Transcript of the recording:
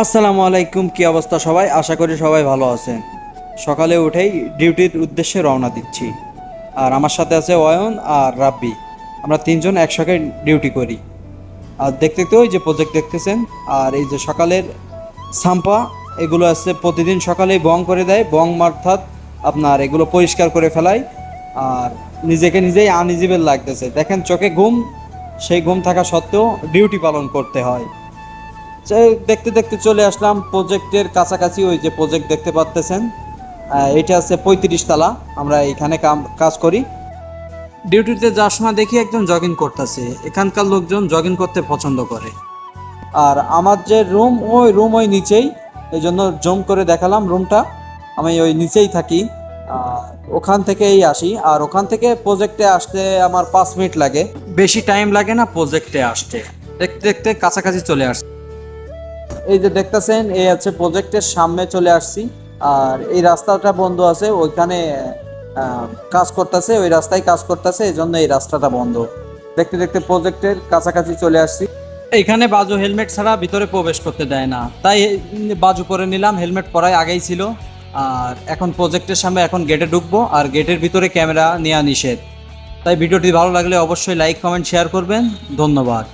আসসালামু আলাইকুম, কি অবস্থা সবাই? আশা করি সবাই ভালো আছেন। সকালে উঠেই ডিউটির উদ্দেশ্যে রওনা দিচ্ছি। আর আমার সাথে আছে অয়ন আর রাব্বি। আমরা তিনজন একসঙ্গে ডিউটি করি। আর দেখতে দেখতে ওই যে প্রজেক্ট দেখতেছেন, আর এই যে সকালের সাম্পা, এগুলো আছে প্রতিদিন সকালেই বং করে দেয়। বং অর্থাৎ আপনার এগুলো পরিষ্কার করে ফেলায়। আর নিজেকে নিজেই আনইজিবেল লাগতেছে। দেখেন চোখে ঘুম, সেই ঘুম থাকা সত্ত্বেও ডিউটি পালন করতে হয়। দেখতে দেখতে চলে আসলাম প্রজেক্টের কাছাকাছি, ওই যে প্রজেক্ট দেখতে পাচ্তেছেন। এটা আছে পঁয়ত্রিশ তালা, আমরা এখানে কাজ করি। ডিউটিতে যাওয়ার সময় দেখি একজন জগিং করতেছে। এখানকার লোকজন জগিং করতে পছন্দ করে। আর আমার যে রুম ওই রুম ওই নিচেই, এই জন্য জম করে দেখালাম রুমটা আমি ওই নিচেই থাকি। ওখান থেকেই আসি। আর ওখান থেকে প্রজেক্টে আসতে আমার পাঁচ মিনিট লাগে। বেশি টাইম লাগে না প্রজেক্টে আসতে। দেখতে দেখতে কাছাকাছি চলে আসছে। এই যে দেখতেছেন, এই আছে প্রজেক্টের সামনে চলে আসছি। আর এই রাস্তাটা বন্ধ আছে, ওইখানে কাজ করতেছে, ওই রাস্তায় কাজ করতেছে, এই জন্য এই রাস্তাটা বন্ধ। দেখতে দেখতে প্রজেক্টের কাছাকাছি চলে আসছি। এখানে বাজু হেলমেট ছাড়া ভিতরে প্রবেশ করতে দেয় না। তাই বাজু পরে নিলাম, হেলমেট পরাই আগেই ছিল। আর এখন প্রজেক্টের সামনে এখন গেটে ঢুকবো, আর গেটের ভিতরে ক্যামেরা নেওয়া নিষেধ। তাই ভিডিওটি ভালো লাগলে অবশ্যই লাইক কমেন্ট শেয়ার করবেন। ধন্যবাদ।